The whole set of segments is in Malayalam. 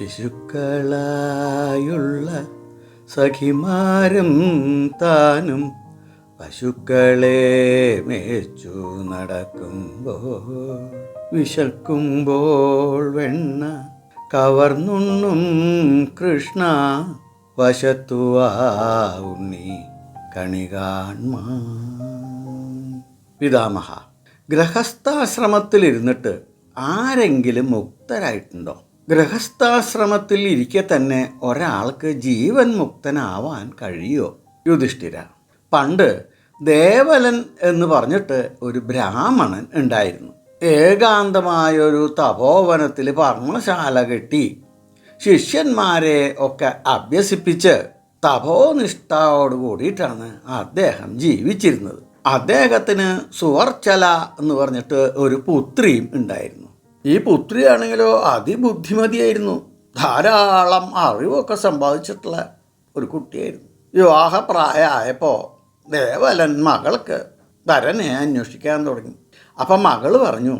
ശിശുക്കളായുള്ള സഖിമാരും താനും പശുക്കളെ മേച്ചു നടക്കുമ്പോൾ വിശക്കുമ്പോൾ വെണ്ണ കവർന്നുണ്ണും കൃഷ്ണ വശത്തുവാ ഉണ്ണി കണികാൺമാ പിതാമഹ ഗ്രഹസ്ഥാശ്രമത്തിലിരുന്നിട്ട് ആരെങ്കിലും മുക്തരായിട്ടുണ്ടോ? ഗൃഹസ്ഥാശ്രമത്തിൽ ഇരിക്കെ തന്നെ ഒരാൾക്ക് ജീവൻ മുക്തനാവാൻ കഴിയോ? യുധിഷ്ഠിര പണ്ട് ദേവലൻ എന്ന് പറഞ്ഞിട്ട് ഒരു ബ്രാഹ്മണൻ ഉണ്ടായിരുന്നു. ഏകാന്തമായൊരു തപോവനത്തിൽ പർമ്മശാല കെട്ടി ശിഷ്യന്മാരെ ഒക്കെ അഭ്യസിപ്പിച്ച് തപോനിഷ്ഠയോട് കൂടിയിട്ടാണ് അദ്ദേഹം ജീവിച്ചിരുന്നത്. അദ്ദേഹത്തിന് സുവർച്ചല എന്ന് പറഞ്ഞിട്ട് ഒരു പുത്രിയും ഉണ്ടായിരുന്നു. ഈ പുത്രിയാണെങ്കിലോ അതിബുദ്ധിമതിയായിരുന്നു. ധാരാളം അറിവൊക്കെ സമ്പാദിച്ചിട്ടുള്ള ഒരു കുട്ടിയായിരുന്നു. വിവാഹപ്രായമായപ്പോൾ ദേവലൻ മകൾക്ക് വരനെ അന്വേഷിക്കാൻ തുടങ്ങി. അപ്പം മകൾ പറഞ്ഞു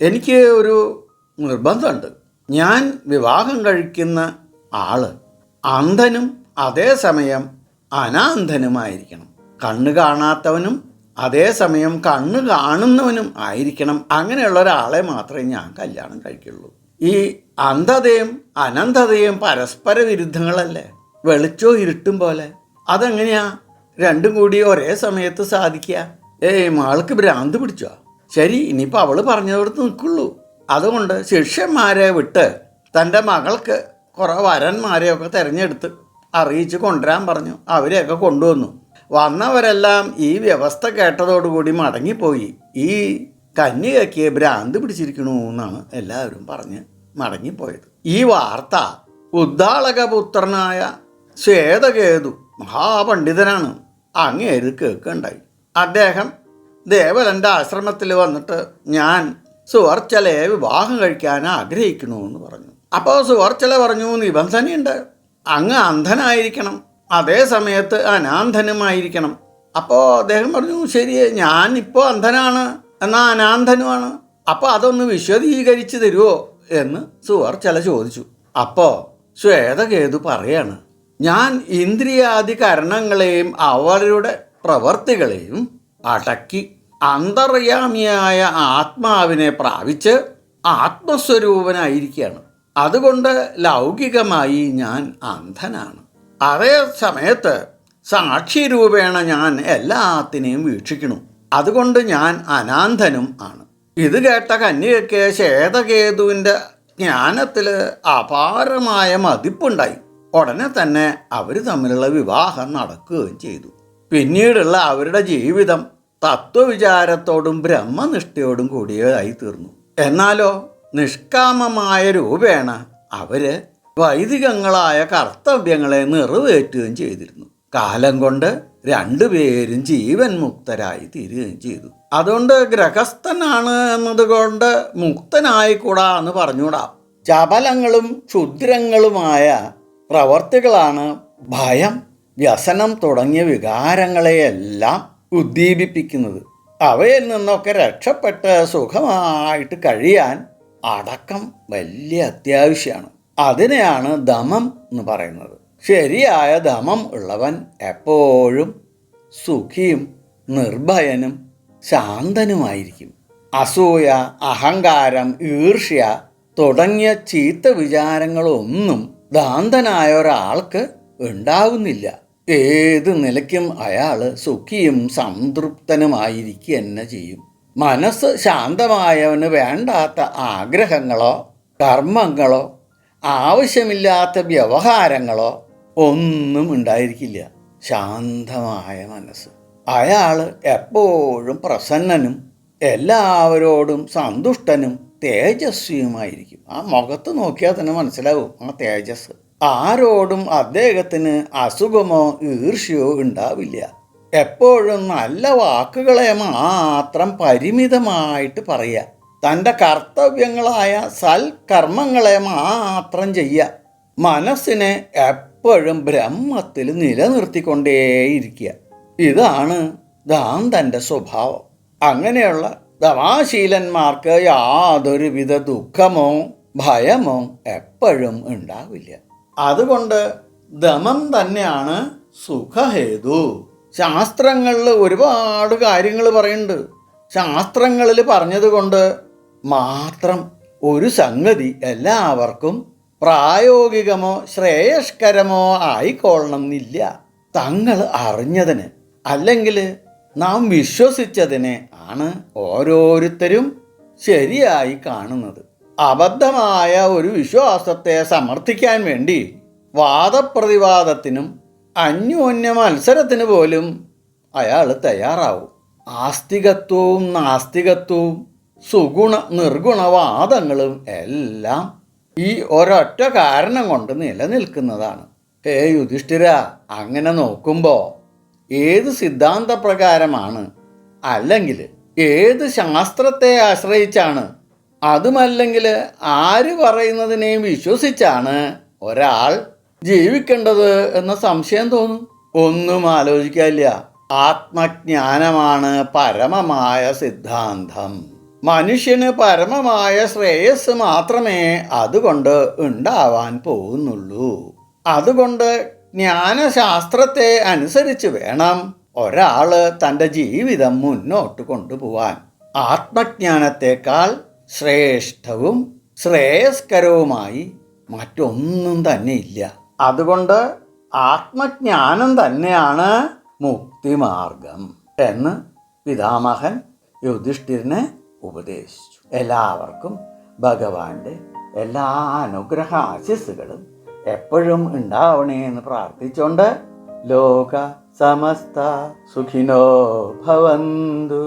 എനിക്ക് ഒരു നിർബന്ധമുണ്ട്. ഞാൻ വിവാഹം കഴിക്കുന്ന ആൾ അന്ധനും അതേസമയം അനാന്ധനുമായിരിക്കണം. കണ്ണ് കാണാത്തവനും അതേസമയം കണ്ണ് കാണുന്നവനും ആയിരിക്കണം. അങ്ങനെയുള്ള ഒരാളെ മാത്രമേ ഞാൻ കല്യാണം കഴിക്കുള്ളൂ. ഈ അന്ധതയും അനന്തതയും പരസ്പര വിരുദ്ധങ്ങളല്ലേ? വെളിച്ചോ ഇരുട്ടും പോലെ. അതെങ്ങനെയാ? രണ്ടും കൂടി ഒരേ സമയത്ത് സാധിക്കുക? ഏയ് മാൾക്ക് ഭ്രാന്ത് പിടിച്ചോ? ശരി ഇനിയിപ്പോൾ അവൾ പറഞ്ഞിടത്ത് നിൽക്കുള്ളൂ. അതുകൊണ്ട് ശിഷ്യന്മാരെ വിട്ട് തന്റെ മകൾക്ക് കുറേ വരന്മാരെയൊക്കെ തിരഞ്ഞെടുത്ത് അറിയിച്ച് കൊണ്ടുവരാൻ പറഞ്ഞു. അവരെയൊക്കെ കൊണ്ടുവന്നു. വന്നവരെല്ലാം ഈ വ്യവസ്ഥ കേട്ടതോടുകൂടി മടങ്ങിപ്പോയി. ഈ കന്നി കന്യകയ്ക്ക് ഭ്രാന്ത് പിടിച്ചിരിക്കണു എന്നാണ് എല്ലാവരും പറഞ്ഞ് മടങ്ങിപ്പോയത്. ഈ വാർത്ത ഉദ്ദാളകപുത്രനായ ശ്വേതകേതു മഹാപണ്ഡിതനാണ്. അങ്ങേര് കേൾക്കുണ്ടായി. അദ്ദേഹം ദേവലന്റെ ആശ്രമത്തിൽ വന്നിട്ട് ഞാൻ സുവർച്ചലയെ വിവാഹം കഴിക്കാൻ ആഗ്രഹിക്കണമെന്ന് പറഞ്ഞു. അപ്പോൾ സുവർച്ചല പറഞ്ഞു നിബന്ധനയുണ്ട്. അങ്ങ് അന്ധനായിരിക്കണം. അതേ സമയത്ത് അനാന്ധനുമായിരിക്കണം അപ്പോൾ അദ്ദേഹം പറഞ്ഞു ശരി ഇപ്പോൾ അന്ധനാണ് എന്നാൽ അനാന്ധനുമാണ് അപ്പോൾ അതൊന്ന് വിശദീകരിച്ച് തരുമോ എന്ന് സുവർ ചില ചോദിച്ചു. അപ്പോൾ ശ്വേതകേതു പറയാണ് ഞാൻ ഇന്ദ്രിയാദി കരണങ്ങളെയും അവരുടെ പ്രവർത്തികളെയും അടക്കി അന്തർയാമിയായ ആത്മാവിനെ പ്രാപിച്ച് ആത്മസ്വരൂപനായിരിക്കുകയാണ് അതുകൊണ്ട് ലൗകികമായി ഞാൻ അന്ധനാണ്. അതേ സമയത്ത് സാക്ഷി രൂപേണ ഞാൻ എല്ലാത്തിനെയും വീക്ഷിക്കണം അതുകൊണ്ട് ഞാൻ അനാന്തനും ആണ്. ഇത് കേട്ട കന്യകയ്ക്ക് ശ്വേതകേതുവിന്റെ ജ്ഞാനത്തിൽ അപാരമായ മതിപ്പുണ്ടായി. ഉടനെ തന്നെ അവർ തമ്മിലുള്ള വിവാഹം നടക്കുകയും ചെയ്തു. പിന്നീടുള്ള അവരുടെ ജീവിതം തത്വവിചാരത്തോടും ബ്രഹ്മനിഷ്ഠയോടും കൂടിയതായി തീർന്നു. എന്നാലോ നിഷ്കാമമായ രൂപേണ അവർ വൈദികങ്ങളായ കർത്തവ്യങ്ങളെ നിറവേറ്റുകയും ചെയ്തിരുന്നു. കാലം കൊണ്ട് രണ്ടുപേരും ജീവൻ മുക്തരായി തീരുകയും ചെയ്തു. അതുകൊണ്ട് ഗ്രഹസ്ഥനാണ് എന്നതുകൊണ്ട് മുക്തനായിക്കൂടാ എന്ന് പറഞ്ഞുകൂടാ. ചപലങ്ങളും ക്ഷുദ്രങ്ങളുമായ പ്രവർത്തികളാണ് ഭയം വ്യസനം തുടങ്ങിയ വികാരങ്ങളെയെല്ലാം ഉദ്ദീപിപ്പിക്കുന്നത്. അവയിൽ നിന്നൊക്കെ രക്ഷപ്പെട്ട് സുഖമായിട്ട് കഴിയാൻ അടക്കം വലിയ അത്യാവശ്യമാണ് അതിനെയാണ് ദമം എന്ന് പറയുന്നത്. ശരിയായ ദമം ഉള്ളവൻ എപ്പോഴും സുഖിയും നിർഭയനും ശാന്തനുമായിരിക്കും. അസൂയ അഹങ്കാരം ഈർഷ്യ തുടങ്ങിയ ചീത്ത വിചാരങ്ങളൊന്നും ദാന്തനായ ഒരാൾക്ക് ഉണ്ടാവുന്നില്ല. ഏത് നിലയ്ക്കും അയാൾ സുഖിയും സംതൃപ്തനുമായിരിക്കുക തന്നെ ചെയ്യും. മനസ്സ് ശാന്തമായവന് വേണ്ടാത്ത ആഗ്രഹങ്ങളോ കർമ്മങ്ങളോ ആവശ്യമില്ലാത്ത വ്യവഹാരങ്ങളോ ഒന്നും ഉണ്ടായിരിക്കില്ല. ശാന്തമായ മനസ്സ്. അയാൾ എപ്പോഴും പ്രസന്നനും എല്ലാവരോടും സന്തുഷ്ടനും തേജസ്വിയുമായിരിക്കും. ആ മുഖത്ത് നോക്കിയാൽ തന്നെ മനസ്സിലാവും ആ തേജസ് ആരോടും അദ്ദേഹത്തിന് അസുഖമോ ഈർഷ്യോ ഉണ്ടാവില്ല. എപ്പോഴും നല്ല വാക്കുകളെ മാത്രം പരിമിതമായിട്ട് പറയുക. തന്റെ കർത്തവ്യങ്ങളായ സൽക്കർമ്മങ്ങളെ മാത്രം ചെയ്യുക. മനസ്സിനെ എപ്പോഴും ബ്രഹ്മത്തിൽ നിലനിർത്തിക്കൊണ്ടേയിരിക്കുക. ഇതാണ് ദാന്തന്റെ സ്വഭാവം. അങ്ങനെയുള്ള ദമാശീലന്മാർക്ക് യാതൊരുവിധ ദുഃഖമോ ഭയമോ എപ്പോഴും ഉണ്ടാവില്ല. അതുകൊണ്ട് ദമം തന്നെയാണ് സുഖഹേതു. ശാസ്ത്രങ്ങളിൽ ഒരുപാട് കാര്യങ്ങൾ പറയുന്നുണ്ട്. ശാസ്ത്രങ്ങളിൽ പറഞ്ഞതുകൊണ്ട് മാത്രം ഒരു സംഗതി എല്ലാവർക്കും പ്രായോഗികമോ ശ്രേയസ്കരമോ ആയിക്കൊള്ളണം എന്നില്ല തങ്ങൾ അറിഞ്ഞതിന് അല്ലെങ്കിൽ നാം വിശ്വസിച്ചതിനെ ആണ് ഓരോരുത്തരും ശരിയായി കാണുന്നത്. അബദ്ധമായ ഒരു വിശ്വാസത്തെ സമർത്ഥിക്കാൻ വേണ്ടി വാദപ്രതിവാദത്തിനും അന്യോന്യ മത്സരത്തിന് പോലും അയാൾ തയ്യാറാവും. ആസ്തികത്വവും നാസ്തികത്വവും സുഗുണ നിർഗുണവാദങ്ങളും എല്ലാം ഈ ഒരൊറ്റ കാരണം കൊണ്ട് നിലനിൽക്കുന്നതാണ്. ഹേ യുധിഷ്ഠിര അങ്ങനെ നോക്കുമ്പോൾ ഏത് സിദ്ധാന്തപ്രകാരമാണ്? അല്ലെങ്കിൽ ഏത് ശാസ്ത്രത്തെ ആശ്രയിച്ചാണ്? അതുമല്ലെങ്കിൽ ആര് പറയുന്നതിനെയും വിശ്വസിച്ചാണ് ഒരാൾ ജീവിക്കേണ്ടത് എന്ന സംശയം തോന്നും? ഒന്നും ആലോചിക്കാനില്ല. ആത്മജ്ഞാനമാണ് പരമമായ സിദ്ധാന്തം. മനുഷ്യന് പരമമായ ശ്രേയസ് മാത്രമേ അതുകൊണ്ട് ഉണ്ടാവാൻ പോകുന്നുള്ളൂ. അതുകൊണ്ട് ജ്ഞാനശാസ്ത്രത്തെ അനുസരിച്ച് വേണം ഒരാൾ തന്റെ ജീവിതം മുന്നോട്ട് കൊണ്ടുപോവാൻ. ആത്മജ്ഞാനത്തെക്കാൾ ശ്രേഷ്ഠവും ശ്രേയസ്കരവുമായി മറ്റൊന്നും തന്നെ ഇല്ല. അതുകൊണ്ട് ആത്മജ്ഞാനം തന്നെയാണ് മുക്തിമാർഗം എന്ന് പിതാമഹൻ യുധിഷ്ഠിരനെ ഉപദേശിച്ചു. എല്ലാവർക്കും ഭഗവാന്റെ എല്ലാ അനുഗ്രഹ ആശിസ്സുകളും എപ്പോഴും ഉണ്ടാവണേ എന്ന് പ്രാർത്ഥിച്ചുകൊണ്ട് ലോക സമസ്ത സുഖിനോ ഭവന്തു.